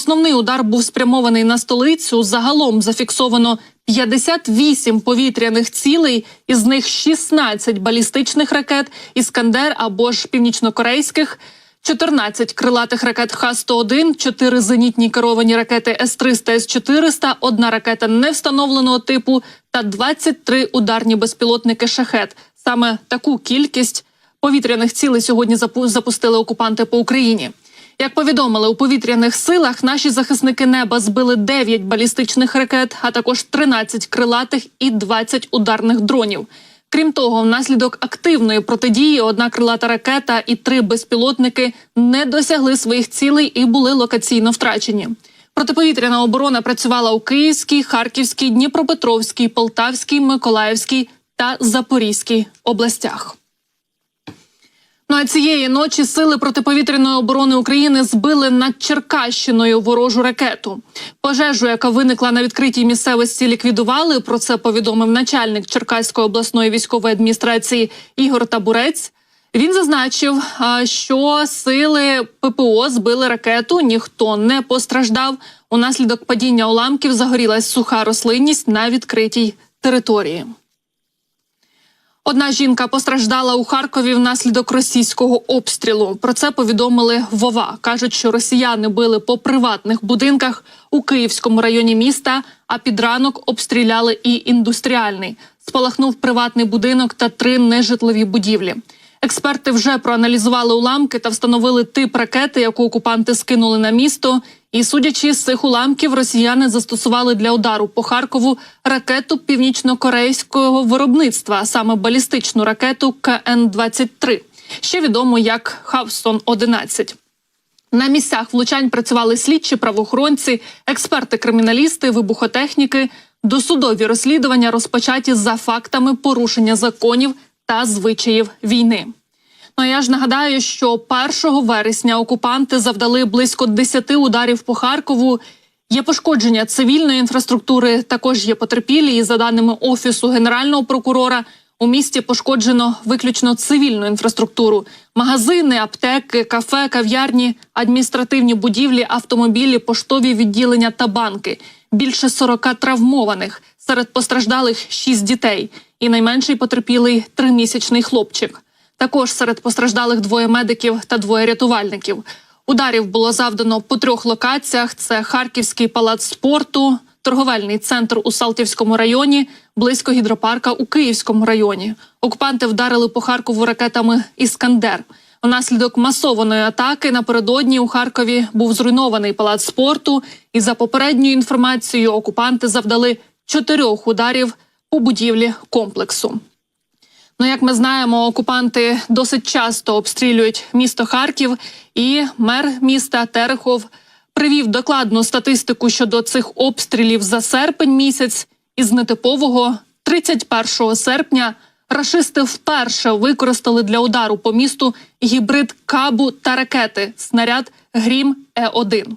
основний удар був спрямований на столицю. Загалом зафіксовано 58 повітряних цілей, із них 16 балістичних ракет Іскандер або ж північнокорейських. 14 крилатих ракет Х-101, 4 зенітні керовані ракети С-300, С-400, одна ракета невстановленого типу та 23 ударні безпілотники «Шахет». Саме таку кількість повітряних цілей сьогодні запустили окупанти по Україні. Як повідомили у повітряних силах, наші захисники неба збили 9 балістичних ракет, а також 13 крилатих і 20 ударних дронів. Крім того, внаслідок активної протидії одна крилата ракета і три безпілотники не досягли своїх цілей і були локаційно втрачені. Протиповітряна оборона працювала у Київській, Харківській, Дніпропетровській, Полтавській, Миколаївській та Запорізькій областях. Ну а цієї ночі сили протиповітряної оборони України збили над Черкащиною ворожу ракету. Пожежу, яка виникла на відкритій місцевості, ліквідували. Про це повідомив начальник Черкаської обласної військової адміністрації Ігор Табурець. Він зазначив, що сили ППО збили ракету, ніхто не постраждав. Унаслідок падіння уламків загорілась суха рослинність на відкритій території. Одна жінка постраждала у Харкові внаслідок російського обстрілу. Про це повідомили Вова. кажуть, що росіяни били по приватних будинках у Київському районі міста. А під ранок обстріляли і індустріальний. Спалахнув приватний будинок та три нежитлові будівлі. Експерти вже проаналізували уламки та встановили тип ракети, яку окупанти скинули на місто. І судячи з цих уламків, росіяни застосували для удару по Харкову ракету північно-корейського виробництва, а саме балістичну ракету КН-23, ще відомо як Хавсон 11 на місцях влучань працювали слідчі, правоохоронці, експерти-криміналісти, вибухотехніки. Досудові розслідування розпочаті за фактами порушення законів та звичаїв війни. Ну а я ж нагадаю, що 1 вересня окупанти завдали близько 10 ударів по Харкову. Є пошкодження цивільної інфраструктури, також є потерпілі. І за даними офісу генерального прокурора, у місті пошкоджено виключно цивільну інфраструктуру: магазини, аптеки, кафе, кав'ярні, адміністративні будівлі, автомобілі, поштові відділення та банки. Більше 40 травмованих. Серед постраждалих 6 дітей. І найменший потерпілий тримісячний хлопчик. Також серед постраждалих двоє медиків та двоє рятувальників. Ударів було завдано по трьох локаціях: це Харківський палац спорту, торговельний центр у Салтівському районі, близько гідропарка у Київському районі. Окупанти вдарили по Харкову ракетами Іскандер. Внаслідок масованої атаки напередодні у Харкові був зруйнований палац спорту. І за попередньою інформацією, окупанти завдали чотирьох ударів по будівлі комплексу. Ну, як ми знаємо, окупанти досить часто обстрілюють місто Харків, і мер міста Терехов привів докладну статистику щодо цих обстрілів за серпень місяць. Із нетипового 31 серпня рашисти вперше використали для удару по місту гібрид кабу та ракети снаряд Грім Е 1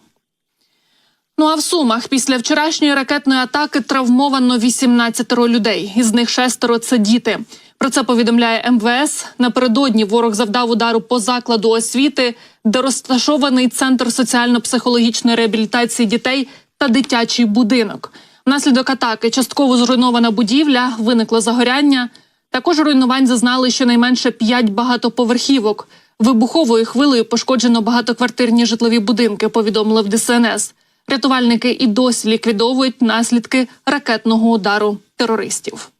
Ну а в Сумах після вчорашньої ракетної атаки травмовано 18 людей. Із них шестеро це діти. Про це повідомляє МВС. Напередодні ворог завдав удару по закладу освіти, де розташований центр соціально-психологічної реабілітації дітей та дитячий будинок. Внаслідок атаки частково зруйнована будівля, виникло загоряння. Також руйнувань зазнали щонайменше 5 багатоповерхівок. Вибуховою хвилею пошкоджено багатоквартирні житлові будинки. Повідомили в ДСНС. Рятувальники і досі ліквідовують наслідки ракетного удару терористів.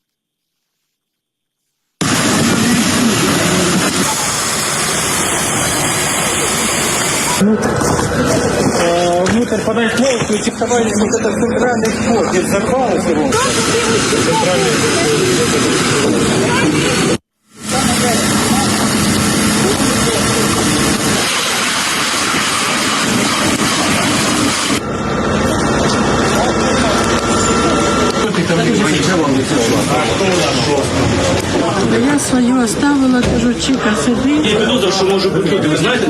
Э, внутрь подать новость, утиховали вот этот центральный вход. Ведь взорвалось его. Я свою оставила, кажу, Чика, сиди. підозра, що може бути. Ви знаєте?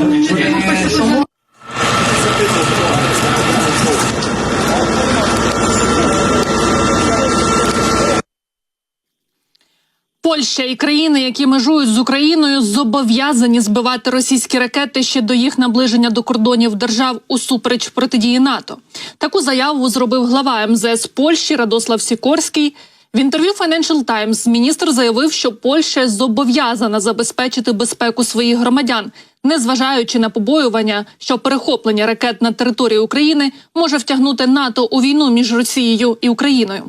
Польща і країни, які межують з Україною, зобов'язані збивати російські ракети ще до їх наближення до кордонів держав усупереч протидії НАТО. Таку заяву зробив глава МЗС Польщі Радослав Сікорський. В інтерв'ю Financial Times міністр заявив, що Польща зобов'язана забезпечити безпеку своїх громадян, незважаючи на побоювання, що перехоплення ракет на території України може втягнути НАТО у війну між Росією і Україною.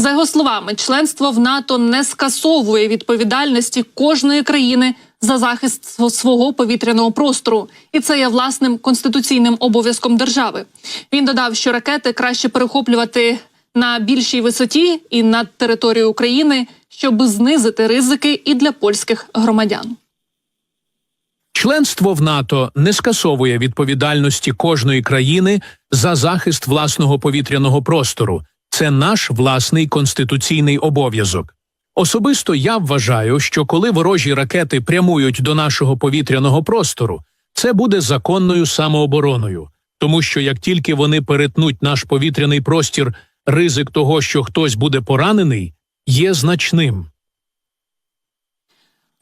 За його словами, членство в НАТО не скасовує відповідальності кожної країни за захист свого повітряного простору, і це є власним конституційним обов'язком держави. Він додав, що ракети краще перехоплювати на більшій висоті і над територією України, щоб знизити ризики і для польських громадян. Членство в НАТО не скасовує відповідальності кожної країни за захист власного повітряного простору. Це наш власний конституційний обов'язок. Особисто я вважаю, що коли ворожі ракети прямують до нашого повітряного простору, це буде законною самообороною, тому що як тільки вони перетнуть наш повітряний простір, ризик того, що хтось буде поранений, є значним.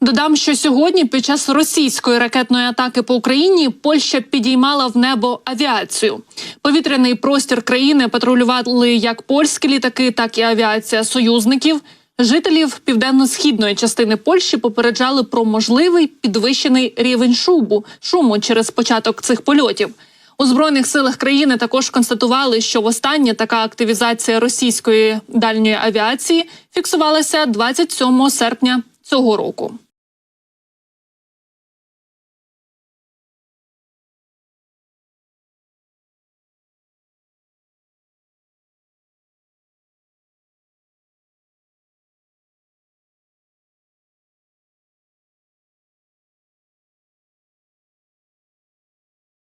Додам, що сьогодні під час російської ракетної атаки по Україні Польща підіймала в небо авіацію. Повітряний простір країни патрулювали як польські літаки, так і авіація союзників. Жителів південно-східної частини Польщі попереджали про можливий підвищений рівень шубу шуму через початок цих польотів. У збройних силах країни також констатували, що востаннє така активізація російської дальньої авіації фіксувалася 27 серпня цього року.